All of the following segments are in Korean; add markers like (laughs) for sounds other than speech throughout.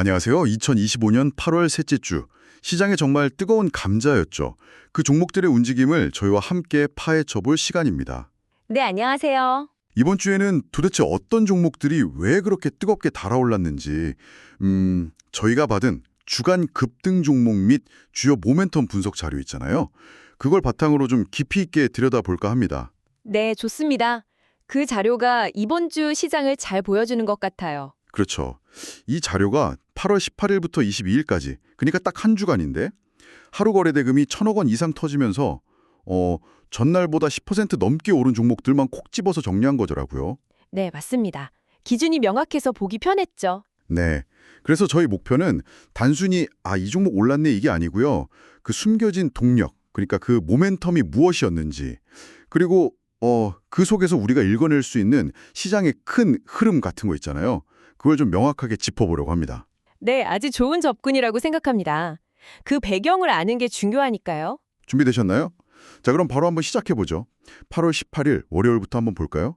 안녕하세요. 2025년 8월 셋째 주. 시장에 정말 뜨거운 감자였죠. 그 종목들의 움직임을 저희와 함께 파헤쳐 볼 시간입니다. 네, 안녕하세요. 이번 주에는 도대체 어떤 종목들이 왜 그렇게 뜨겁게 달아올랐는지, 음, 저희가 받은 주간 급등 종목 및 주요 모멘텀 분석 자료 있잖아요. 그걸 바탕으로 좀 깊이 있게 들여다볼까 합니다. 네, 좋습니다. 그 자료가 이번 주 시장을 잘 보여주는 것 같아요. 그렇죠. 이 자료가 8월 18일부터 22일까지, 그러니까 딱 한 주간인데 하루 거래 대금이 천억 원 이상 터지면서 어, 전날보다 10% 넘게 오른 종목들만 콕 집어서 정리한 거더라고요. 네, 맞습니다. 기준이 명확해서 보기 편했죠. 네. 그래서 저희 목표는 단순히 아, 이 종목 올랐네 이게 아니고요. 그 숨겨진 동력, 그러니까 그 모멘텀이 무엇이었는지, 그리고 어, 그 속에서 우리가 읽어낼 수 있는 시장의 큰 흐름 같은 거 있잖아요. 그걸 좀 명확하게 짚어보려고 합니다. 네, 아주 좋은 접근이라고 생각합니다. 그 배경을 아는 게 중요하니까요. 준비되셨나요? 자, 그럼 바로 한번 시작해보죠. 8월 18일 월요일부터 한번 볼까요?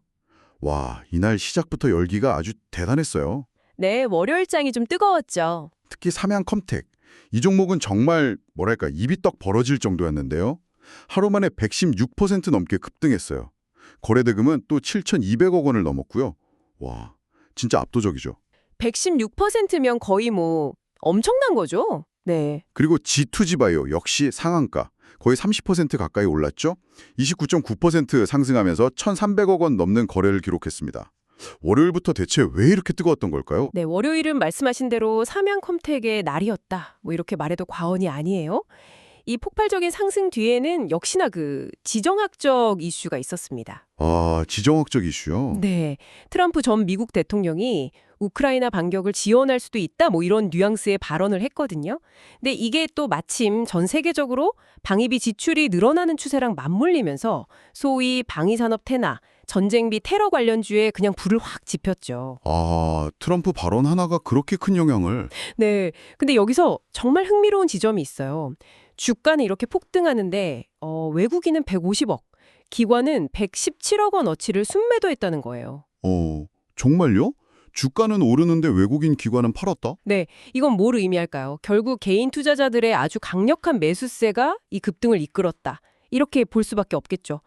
와, 이날 시작부터 열기가 아주 대단했어요. 네, 월요일장이 좀 뜨거웠죠. 특히 삼양 컴텍. 이 종목은 정말 뭐랄까 입이 떡 벌어질 정도였는데요. 하루 만에 116% 넘게 급등했어요. 거래대금은 또 7,200억 원을 넘었고요. 와, 진짜 압도적이죠. 116%면 거의 뭐 엄청난 거죠? 네. 그리고 G2G 바이오 역시 상한가. 거의 30% 가까이 올랐죠. 29.9% 상승하면서 1,300억 원 넘는 거래를 기록했습니다. 월요일부터 대체 왜 이렇게 뜨거웠던 걸까요? 네, 월요일은 말씀하신 대로 삼양컴택의 날이었다. 뭐 이렇게 말해도 과언이 아니에요. 이 폭발적인 상승 뒤에는 역시나 그 지정학적 이슈가 있었습니다. 아, 지정학적 이슈요? 네. 트럼프 전 미국 대통령이 우크라이나 반격을 지원할 수도 있다 뭐 이런 뉘앙스의 발언을 했거든요. 근데 이게 또 마침 전 세계적으로 방위비 지출이 늘어나는 추세랑 맞물리면서 소위 방위산업 태나 전쟁비 테러 관련주에 그냥 불을 확 지폈죠. 아, 트럼프 발언 하나가 그렇게 큰 영향을 네. 근데 여기서 정말 흥미로운 지점이 있어요. 주가는 이렇게 폭등하는데 어, 외국인은 150억, 기관은 117억 원어치를 순매도했다는 거예요. 어, 정말요? 주가는 오르는데 외국인 기관은 팔았다? 네, 이건 뭘 의미할까요? 결국 개인 투자자들의 아주 강력한 매수세가 이 급등을 이끌었다. 이렇게 볼 수밖에 없겠죠.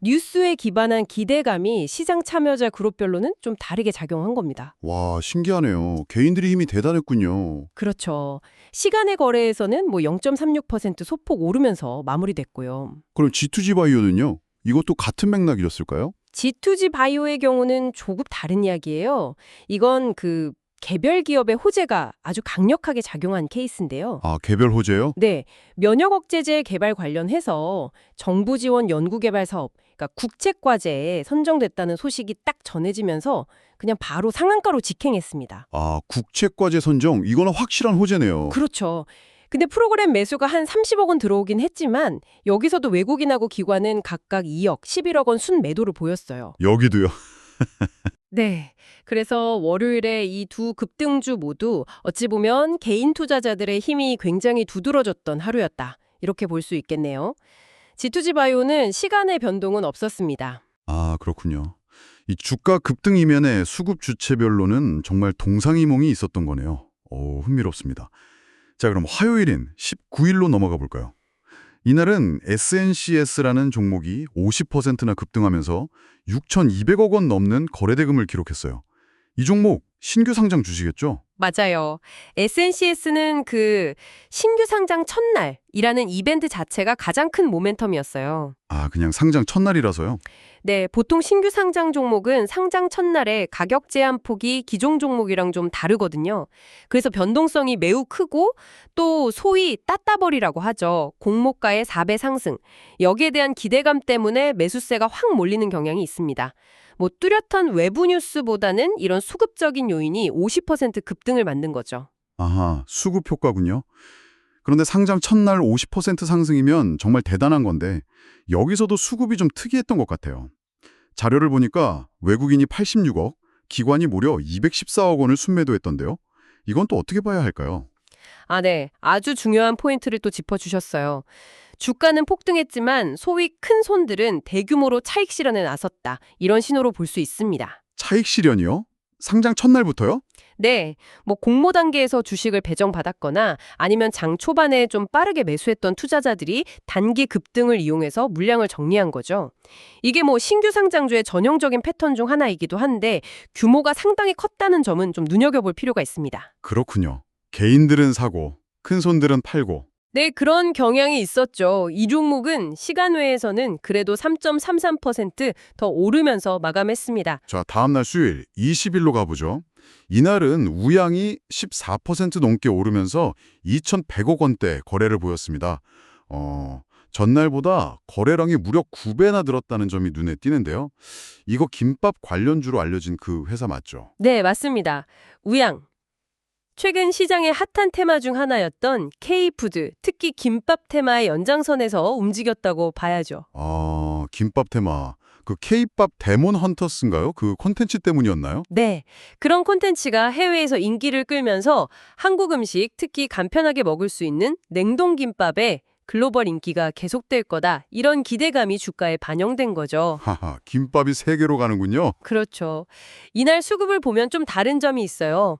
뉴스에 기반한 기대감이 시장 참여자 그룹별로는 좀 다르게 작용한 겁니다. 와, 신기하네요. 개인들의 힘이 대단했군요. 그렇죠. 시간의 거래에서는 뭐 0.36% 소폭 오르면서 마무리됐고요. 그럼 G2G 바이오는요? 이것도 같은 맥락이었을까요? G2G 바이오의 경우는 조금 다른 이야기예요. 이건 그 개별 기업의 호재가 아주 강력하게 작용한 케이스인데요. 아, 개별 호재요? 네, 면역 억제제 개발 관련해서 정부 지원 연구 개발 사업, 그러니까 국책 과제에 선정됐다는 소식이 딱 전해지면서 그냥 바로 상한가로 직행했습니다. 아, 국책과제 선정 이거는 확실한 호재네요. 그렇죠. 근데 프로그램 매수가 한 30억 원 들어오긴 했지만 여기서도 외국인하고 기관은 각각 2억, 11억 원 순 매도를 보였어요. 여기도요. (laughs) 네. 그래서 월요일에 이 두 급등주 모두 어찌 보면 개인 투자자들의 힘이 굉장히 두드러졌던 하루였다. 이렇게 볼 수 있겠네요. G2G 바이오는 시간의 변동은 없었습니다. 아, 그렇군요. 이 주가 급등 이면에 수급 주체별로는 정말 동상이몽이 있었던 거네요. 오, 흥미롭습니다. 자, 그럼 화요일인 19일로 넘어가 볼까요? 이날은 SNCS라는 종목이 50%나 급등하면서 6,200억 원 넘는 거래대금을 기록했어요. 이 종목 신규 상장 주시겠죠? 맞아요. SNCS는 그 신규 상장 첫날이라는 이벤트 자체가 가장 큰 모멘텀이었어요. 아, 그냥 상장 첫날이라서요? 네, 보통 신규 상장 종목은 상장 첫날에 가격 제한 폭이 기존 종목이랑 좀 다르거든요. 그래서 변동성이 매우 크고 또 소위 따따버리라고 하죠. 공모가의 4배 상승. 여기에 대한 기대감 때문에 매수세가 확 몰리는 경향이 있습니다. 뭐 뚜렷한 외부 뉴스보다는 이런 수급적인 요인이 50% 급등을 만든 거죠. 아하, 수급 효과군요. 그런데 상장 첫날 50% 상승이면 정말 대단한 건데 여기서도 수급이 좀 특이했던 것 같아요. 자료를 보니까 외국인이 86억, 기관이 무려 214억 원을 순매도했던데요. 이건 또 어떻게 봐야 할까요? 아, 네. 아주 중요한 포인트를 또 짚어주셨어요. 주가는 폭등했지만 소위 큰 손들은 대규모로 차익 실현에 나섰다. 이런 신호로 볼 수 있습니다. 차익 실현이요? 상장 첫날부터요? 네, 뭐 공모 단계에서 주식을 배정받았거나 아니면 장 초반에 좀 빠르게 매수했던 투자자들이 단기 급등을 이용해서 물량을 정리한 거죠. 이게 뭐 신규 상장주의 전형적인 패턴 중 하나이기도 한데 규모가 상당히 컸다는 점은 좀 눈여겨볼 필요가 있습니다. 그렇군요. 개인들은 사고, 큰 손들은 팔고. 네, 그런 경향이 있었죠. 이 종목은 시간 외에서는 그래도 3.33%더 오르면서 마감했습니다. 자, 다음 날 수요일 20일로 가보죠. 이날은 우양이 14% 넘게 오르면서 2,100억 원대 거래를 보였습니다. 어, 전날보다 거래량이 무려 9배나 늘었다는 점이 눈에 띄는데요. 이거 김밥 관련주로 알려진 그 회사 맞죠? 네, 맞습니다. 우양. 최근 시장의 핫한 테마 중 하나였던 K푸드, 특히 김밥 테마의 연장선에서 움직였다고 봐야죠. 아, 김밥 테마. 그 K-밥 데몬 헌터스인가요? 그 콘텐츠 때문이었나요? 네, 그런 콘텐츠가 해외에서 인기를 끌면서 한국 음식, 특히 간편하게 먹을 수 있는 냉동김밥에 글로벌 인기가 계속될 거다. 이런 기대감이 주가에 반영된 거죠. 하하, 김밥이 세계로 가는군요. 그렇죠. 이날 수급을 보면 좀 다른 점이 있어요.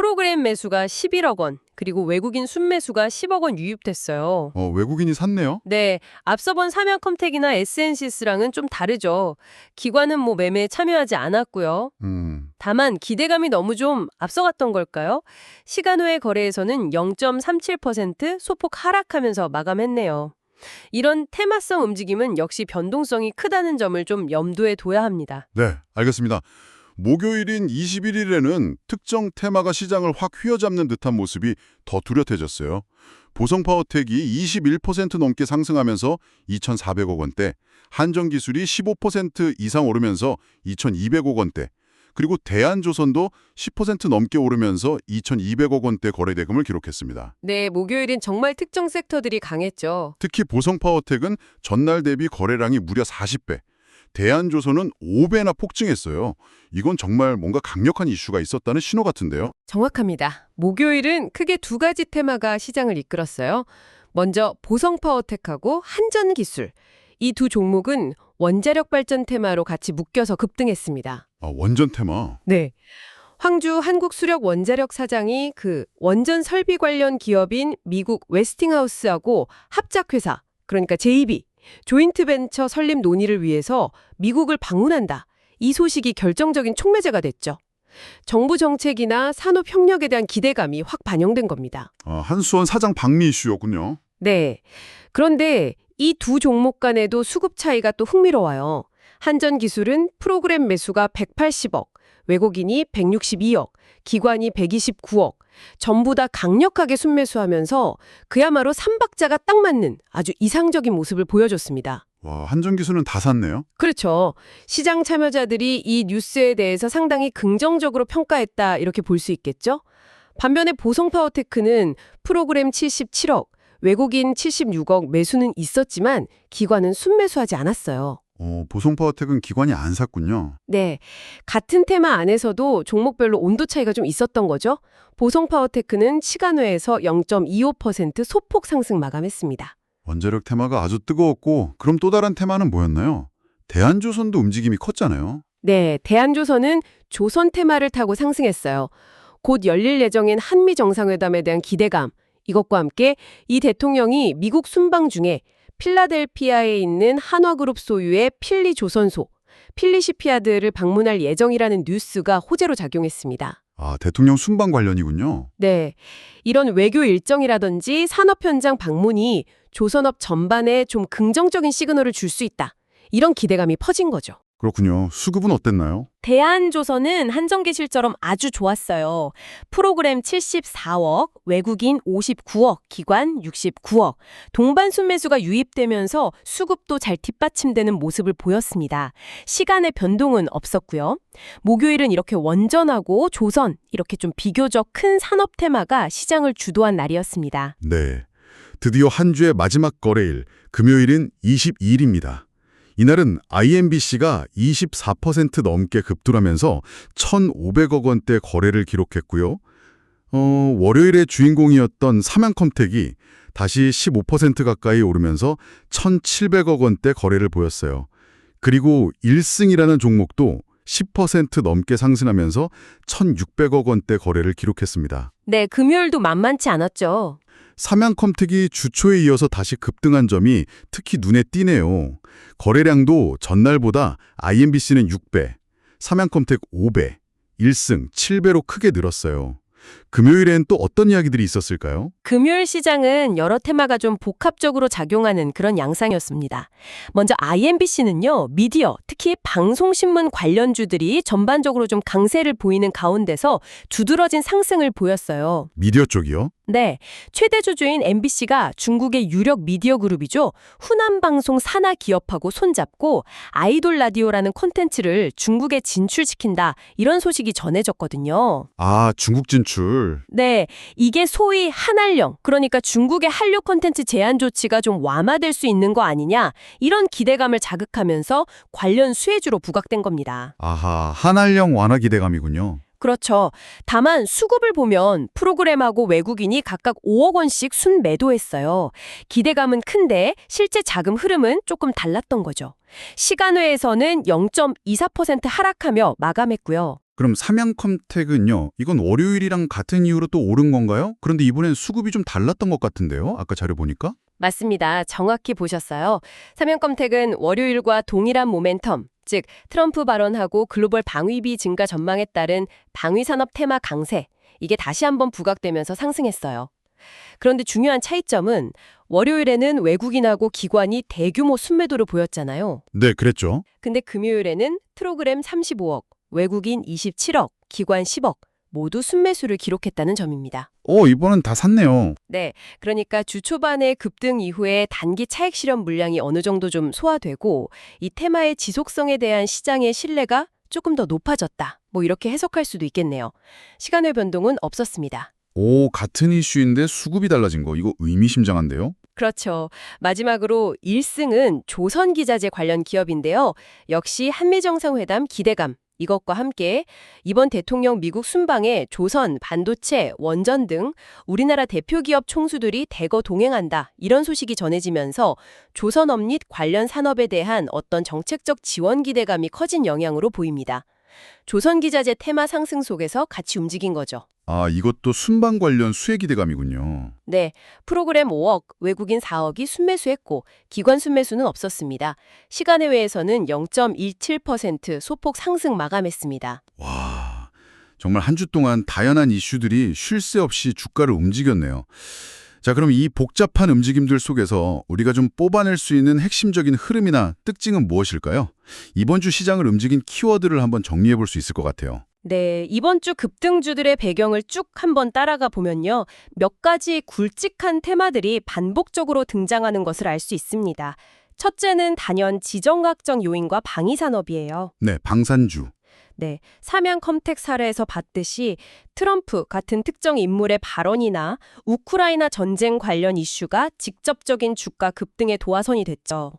프로그램 매수가 11억 원, 그리고 외국인 순매수가 10억 원 유입됐어요. 어, 외국인이 샀네요. 네, 앞서 본 삼양컴텍이나 SNCS랑은 좀 다르죠. 기관은 뭐 매매에 참여하지 않았고요. 음, 다만 기대감이 너무 좀 앞서갔던 걸까요? 시간 외 거래에서는 0.37% 소폭 하락하면서 마감했네요. 이런 테마성 움직임은 역시 변동성이 크다는 점을 좀 염두에 둬야 합니다. 네, 알겠습니다. 목요일인 21일에는 특정 테마가 시장을 확 휘어잡는 듯한 모습이 더 뚜렷해졌어요. 보성파워텍이 21% 넘게 상승하면서 2,400억 원대, 한정기술이 15% 이상 오르면서 2,200억 원대, 그리고 대한조선도 10% 넘게 오르면서 2,200억 원대 거래대금을 기록했습니다. 네, 목요일인 정말 특정 섹터들이 강했죠. 특히 보성파워텍은 전날 대비 거래량이 무려 40배, 대한조선은 5배나 폭증했어요. 이건 정말 뭔가 강력한 이슈가 있었다는 신호 같은데요. 정확합니다. 목요일은 크게 두 가지 테마가 시장을 이끌었어요. 먼저 보성파워텍하고 한전기술. 이 두 종목은 원자력 발전 테마로 같이 묶여서 급등했습니다. 아, 원전 테마. 네. 황주 한국수력 원자력 사장이 그 원전 설비 관련 기업인 미국 웨스팅하우스하고 합작회사, 그러니까 JB, 조인트 벤처 설립 논의를 위해서 미국을 방문한다. 이 소식이 결정적인 촉매제가 됐죠. 정부 정책이나 산업 협력에 대한 기대감이 확 반영된 겁니다. 아, 한수원 사장 방미 이슈였군요. 네. 그런데 이 두 종목 간에도 수급 차이가 또 흥미로워요. 한전 기술은 프로그램 매수가 180억, 외국인이 162억, 기관이 129억, 전부 다 강력하게 순매수하면서 그야말로 삼박자가 딱 맞는 아주 이상적인 모습을 보여줬습니다. 와, 한전기술은 다 샀네요. 그렇죠. 시장 참여자들이 이 뉴스에 대해서 상당히 긍정적으로 평가했다 이렇게 볼 수 있겠죠. 반면에 보성파워테크는 프로그램 77억, 외국인 76억 매수는 있었지만 기관은 순매수하지 않았어요. 어, 보성파워텍은 기관이 안 샀군요. 네. 같은 테마 안에서도 종목별로 온도 차이가 좀 있었던 거죠. 보성파워테크는 시간외에서 0.25% 소폭 상승 마감했습니다. 원자력 테마가 아주 뜨거웠고 그럼 또 다른 테마는 뭐였나요? 대한조선도 움직임이 컸잖아요. 네, 대한조선은 조선 테마를 타고 상승했어요. 곧 열릴 예정인 한미 정상회담에 대한 기대감, 이것과 함께 이 대통령이 미국 순방 중에 필라델피아에 있는 한화그룹 소유의 필리 조선소, 필리시피아드를 방문할 예정이라는 뉴스가 호재로 작용했습니다. 아, 대통령 순방 관련이군요. 네. 이런 외교 일정이라든지 산업 현장 방문이 조선업 전반에 좀 긍정적인 시그널을 줄 수 있다. 이런 기대감이 퍼진 거죠. 그렇군요. 수급은 어땠나요? 대한조선은 한정기실처럼 아주 좋았어요. 프로그램 74억, 외국인 59억, 기관 69억. 동반 순매수가 유입되면서 수급도 잘 뒷받침되는 모습을 보였습니다. 시간의 변동은 없었고요. 목요일은 이렇게 원전하고 조선, 이렇게 좀 비교적 큰 산업 테마가 시장을 주도한 날이었습니다. 네. 드디어 한 주의 마지막 거래일, 금요일인 22일입니다. 이날은 IMBC가 24% 넘게 급등하면서 1,500억 원대 거래를 기록했고요. 어, 월요일의 주인공이었던 삼양컴텍이 다시 15% 가까이 오르면서 1,700억 원대 거래를 보였어요. 그리고 1승이라는 종목도 10% 넘게 상승하면서 1,600억 원대 거래를 기록했습니다. 네, 금요일도 만만치 않았죠. 삼양컴택이 주초에 이어서 다시 급등한 점이 특히 눈에 띄네요. 거래량도 전날보다 IMBC는 6배, 삼양컴택 5배, 1승 7배로 크게 늘었어요. 금요일엔 또 어떤 이야기들이 있었을까요? 금요일 시장은 여러 테마가 좀 복합적으로 작용하는 그런 양상이었습니다. 먼저 IMBC는요, 미디어, 특히 방송신문 관련주들이 전반적으로 좀 강세를 보이는 가운데서 두드러진 상승을 보였어요. 미디어 쪽이요? 네, 최대 주주인 MBC가 중국의 유력 미디어 그룹이죠. 후난방송 산하 기업하고 손잡고 아이돌 라디오라는 콘텐츠를 중국에 진출시킨다. 이런 소식이 전해졌거든요. 아, 중국 진출. 네, 이게 소위 한한령, 그러니까 중국의 한류 콘텐츠 제한 조치가 좀 완화될 수 있는 거 아니냐, 이런 기대감을 자극하면서 관련 수혜주로 부각된 겁니다. 아하, 한알령 완화 기대감이군요. 그렇죠. 다만 수급을 보면 프로그램하고 외국인이 각각 5억 원씩 순매도했어요. 기대감은 큰데 실제 자금 흐름은 조금 달랐던 거죠. 시간외에서는 0.24% 하락하며 마감했고요. 그럼 삼양컴택은요? 이건 월요일이랑 같은 이유로 또 오른 건가요? 그런데 이번엔 수급이 좀 달랐던 것 같은데요? 아까 자료 보니까? 맞습니다. 정확히 보셨어요. 삼양컴택은 월요일과 동일한 모멘텀, 즉 트럼프 발언하고 글로벌 방위비 증가 전망에 따른 방위산업 테마 강세, 이게 다시 한번 부각되면서 상승했어요. 그런데 중요한 차이점은 월요일에는 외국인하고 기관이 대규모 순매도를 보였잖아요. 네, 그랬죠. 근데 금요일에는 프로그램 35억, 외국인 27억, 기관 10억 모두 순매수를 기록했다는 점입니다. 어, 이번엔 다 샀네요. 네, 그러니까 주 초반의 급등 이후에 단기 차익 실현 물량이 어느 정도 좀 소화되고 이 테마의 지속성에 대한 시장의 신뢰가 조금 더 높아졌다. 뭐 이렇게 해석할 수도 있겠네요. 시간의 변동은 없었습니다. 오, 같은 이슈인데 수급이 달라진 거 이거 의미심장한데요? 그렇죠. 마지막으로 1승은 조선기자재 관련 기업인데요. 역시 한미정상회담 기대감. 이것과 함께 이번 대통령 미국 순방에 조선, 반도체, 원전 등 우리나라 대표 기업 총수들이 대거 동행한다. 이런 소식이 전해지면서 조선업 및 관련 산업에 대한 어떤 정책적 지원 기대감이 커진 영향으로 보입니다. 조선기자재 테마 상승 속에서 같이 움직인 거죠. 아, 이것도 순방 관련 수혜 기대감이군요. 네, 프로그램 5억, 외국인 4억이 순매수했고 기관 순매수는 없었습니다. 시간외에서는 0.17% 소폭 상승 마감했습니다. 와, 정말 한 주 동안 다양한 이슈들이 쉴 새 없이 주가를 움직였네요. 자, 그럼 이 복잡한 움직임들 속에서 우리가 좀 뽑아낼 수 있는 핵심적인 흐름이나 특징은 무엇일까요? 이번 주 시장을 움직인 키워드를 한번 정리해 볼 수 있을 것 같아요. 네, 이번 주 급등주들의 배경을 쭉 한번 따라가 보면요. 몇 가지 굵직한 테마들이 반복적으로 등장하는 것을 알 수 있습니다. 첫째는 단연 지정학적 요인과 방위산업이에요. 네, 방산주. 네, 삼양 컴텍 사례에서 봤듯이 트럼프 같은 특정 인물의 발언이나 우크라이나 전쟁 관련 이슈가 직접적인 주가 급등의 도화선이 됐죠.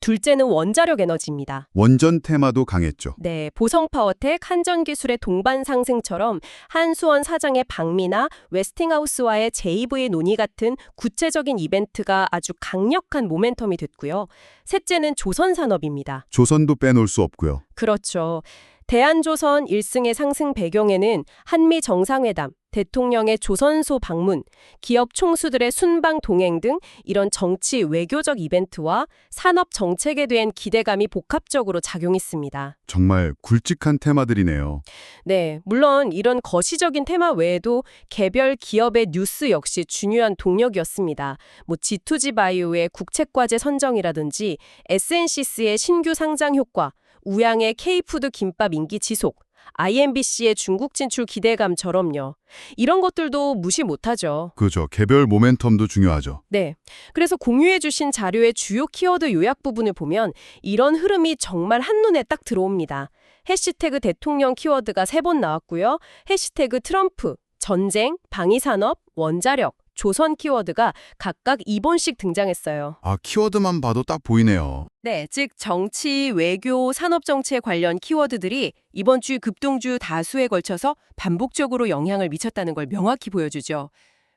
둘째는 원자력 에너지입니다. 원전 테마도 강했죠. 네, 보성 파워텍, 한전기술의 동반 상승처럼 한수원 사장의 방미나 웨스팅하우스와의 JV 논의 같은 구체적인 이벤트가 아주 강력한 모멘텀이 됐고요. 셋째는 조선 산업입니다. 조선도 빼놓을 수 없고요. 그렇죠. 대한조선 1승의 상승 배경에는 한미 정상회담, 대통령의 조선소 방문, 기업 총수들의 순방 동행 등 이런 정치 외교적 이벤트와 산업 정책에 대한 기대감이 복합적으로 작용했습니다. 정말 굵직한 테마들이네요. 네, 물론 이런 거시적인 테마 외에도 개별 기업의 뉴스 역시 중요한 동력이었습니다. 뭐 G2G 바이오의 국책과제 선정이라든지 SNC스의 신규 상장 효과, 우양의 K푸드 김밥 인기 지속, IMBC의 중국 진출 기대감처럼요. 이런 것들도 무시 못하죠. 그죠. 개별 모멘텀도 중요하죠. 네. 그래서 공유해 주신 자료의 주요 키워드 요약 부분을 보면 이런 흐름이 정말 한눈에 딱 들어옵니다. 해시태그 대통령 키워드가 세 번 나왔고요. 해시태그 트럼프, 전쟁, 방위산업, 원자력, 조선 키워드가 각각 2번씩 등장했어요. 아, 키워드만 봐도 딱 보이네요. 네, 즉 정치, 외교, 산업 정치에 관련 키워드들이 이번 주 급등주 다수에 걸쳐서 반복적으로 영향을 미쳤다는 걸 명확히 보여주죠.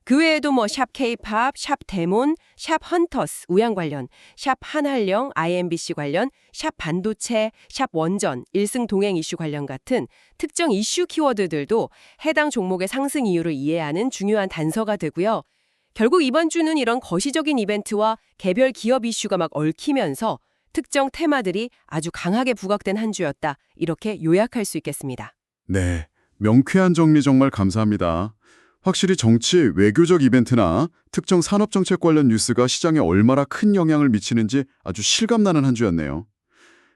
그 외에도 뭐샵 K-팝, 샵 데몬, 샵 헌터스 우양 관련, 샵 한한령, IMBC 관련, 샵 반도체, 샵 원전, 일승 동행 이슈 관련 같은 특정 이슈 키워드들도 해당 종목의 상승 이유를 이해하는 중요한 단서가 되고요. 결국 이번 주는 이런 거시적인 이벤트와 개별 기업 이슈가 막 얽히면서 특정 테마들이 아주 강하게 부각된 한 주였다. 이렇게 요약할 수 있겠습니다. 네, 명쾌한 정리 정말 감사합니다. 확실히 정치, 외교적 이벤트나 특정 산업정책 관련 뉴스가 시장에 얼마나 큰 영향을 미치는지 아주 실감나는 한 주였네요.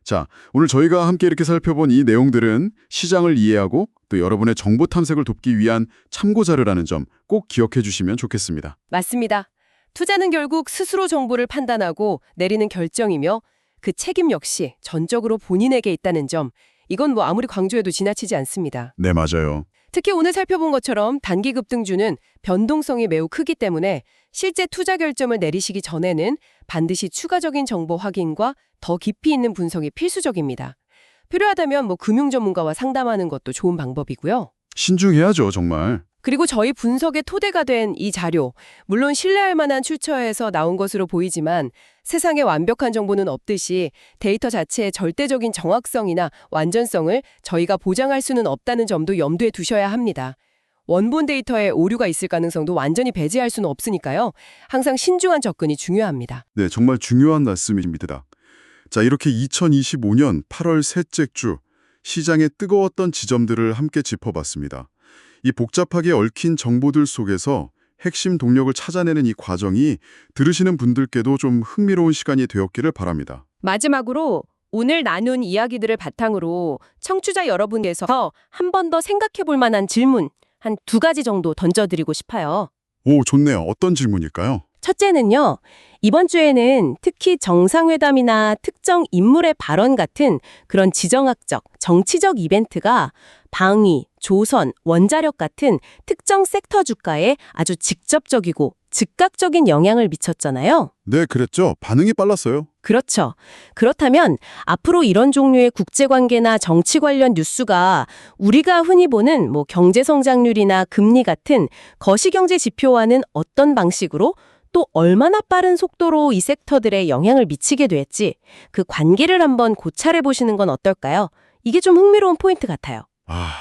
자, 오늘 저희가 함께 이렇게 살펴본 이 내용들은 시장을 이해하고 또 여러분의 정보 탐색을 돕기 위한 참고 자료라는 점 꼭 기억해 주시면 좋겠습니다. 맞습니다. 투자는 결국 스스로 정보를 판단하고 내리는 결정이며 그 책임 역시 전적으로 본인에게 있다는 점. 이건 뭐 아무리 강조해도 지나치지 않습니다. 네, 맞아요. 특히 오늘 살펴본 것처럼 단기 급등주는 변동성이 매우 크기 때문에 실제 투자 결정을 내리시기 전에는 반드시 추가적인 정보 확인과 더 깊이 있는 분석이 필수적입니다. 필요하다면 뭐 금융 전문가와 상담하는 것도 좋은 방법이고요. 신중해야죠, 정말. 그리고 저희 분석의 토대가 된 이 자료, 물론 신뢰할 만한 출처에서 나온 것으로 보이지만 세상에 완벽한 정보는 없듯이 데이터 자체의 절대적인 정확성이나 완전성을 저희가 보장할 수는 없다는 점도 염두에 두셔야 합니다. 원본 데이터에 오류가 있을 가능성도 완전히 배제할 수는 없으니까요. 항상 신중한 접근이 중요합니다. 네, 정말 중요한 말씀입니다. 자, 이렇게 2025년 8월 셋째 주 시장의 뜨거웠던 지점들을 함께 짚어봤습니다. 이 복잡하게 얽힌 정보들 속에서 핵심 동력을 찾아내는 이 과정이 들으시는 분들께도 좀 흥미로운 시간이 되었기를 바랍니다. 마지막으로 오늘 나눈 이야기들을 바탕으로 청취자 여러분께서 한 번 더 생각해 볼 만한 질문 한 두 가지 정도 던져드리고 싶어요. 오, 좋네요. 어떤 질문일까요? 첫째는요, 이번 주에는 특히 정상회담이나 특정 인물의 발언 같은 그런 지정학적, 정치적 이벤트가 방위, 조선, 원자력 같은 특정 섹터 주가에 아주 직접적이고 즉각적인 영향을 미쳤잖아요. 네, 그랬죠. 반응이 빨랐어요. 그렇죠. 그렇다면 앞으로 이런 종류의 국제관계나 정치 관련 뉴스가 우리가 흔히 보는 뭐 경제성장률이나 금리 같은 거시경제 지표와는 어떤 방식으로 또 얼마나 빠른 속도로 이 섹터들에 영향을 미치게 될지 그 관계를 한번 고찰해 보시는 건 어떨까요? 이게 좀 흥미로운 포인트 같아요. 아,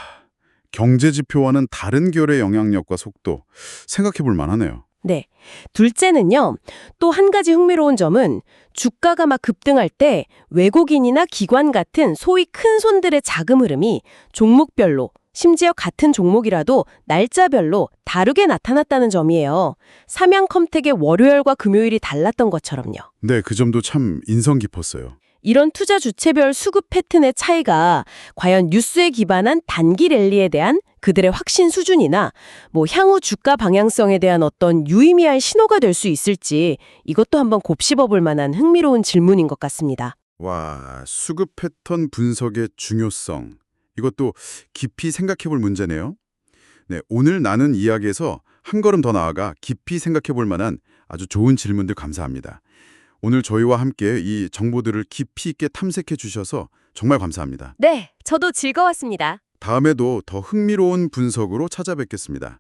경제 지표와는 다른 결의 영향력과 속도 생각해 볼 만하네요. 네. 둘째는요, 또 한 가지 흥미로운 점은 주가가 막 급등할 때 외국인이나 기관 같은 소위 큰 손들의 자금 흐름이 종목별로, 심지어 같은 종목이라도 날짜별로 다르게 나타났다는 점이에요. 삼양 컴택의 월요일과 금요일이 달랐던 것처럼요. 네, 그 점도 참 인상 깊었어요. 이런 투자 주체별 수급 패턴의 차이가 과연 뉴스에 기반한 단기 랠리에 대한 그들의 확신 수준이나 뭐 향후 주가 방향성에 대한 어떤 유의미할 신호가 될 수 있을지 이것도 한번 곱씹어 볼 만한 흥미로운 질문인 것 같습니다. 와, 수급 패턴 분석의 중요성. 이것도 깊이 생각해 볼 문제네요. 네, 오늘 나눈 이야기에서 한 걸음 더 나아가 깊이 생각해 볼 만한 아주 좋은 질문들 감사합니다. 오늘 저희와 함께 이 정보들을 깊이 있게 탐색해 주셔서 정말 감사합니다. 네, 저도 즐거웠습니다. 다음에도 더 흥미로운 분석으로 찾아뵙겠습니다.